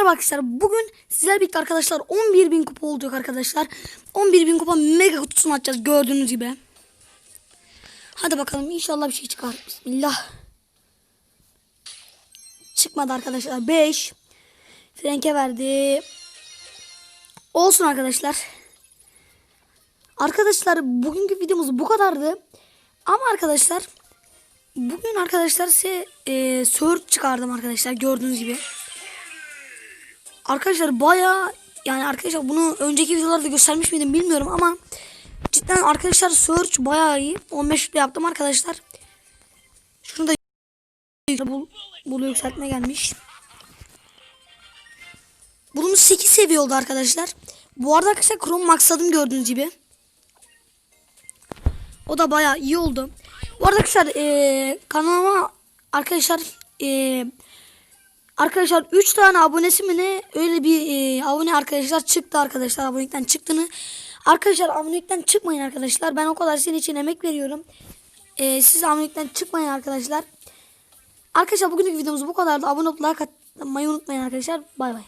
Merhaba arkadaşlar. Bugün sizlerle birlikte arkadaşlar 11.000 kupa olacak arkadaşlar. 11.000 kupa mega kutusunu açacağız gördüğünüz gibi. Hadi bakalım inşallah bir şey çıkar. Bismillah. Çıkmadı arkadaşlar. 5. Frank'e verdi. Olsun arkadaşlar. Arkadaşlar bugünkü videomuz bu kadardı. Ama arkadaşlar bugün arkadaşlar size e, Search çıkardım arkadaşlar gördüğünüz gibi. Arkadaşlar baya yani arkadaşlar bunu önceki videolarda göstermiş miydim bilmiyorum ama cidden arkadaşlar search baya iyi. 15 ile yaptım arkadaşlar. Şunu da bul, bulu yükseltme gelmiş. Bulumuz 8 seviye oldu arkadaşlar. Bu arada arkadaşlar Chrome maxladım gördüğünüz gibi. O da baya iyi oldu. Bu arada arkadaşlar eee kanalıma arkadaşlar eee Arkadaşlar 3 tane abonesi mi ne öyle bir e, abone arkadaşlar çıktı arkadaşlar abonelikten çıktığını. Arkadaşlar abonelikten çıkmayın arkadaşlar. Ben o kadar senin için emek veriyorum. E, siz abonelikten çıkmayın arkadaşlar. Arkadaşlar bugünkü videomuz bu kadardı. Abone olup like atmayı unutmayın arkadaşlar. Bay bay.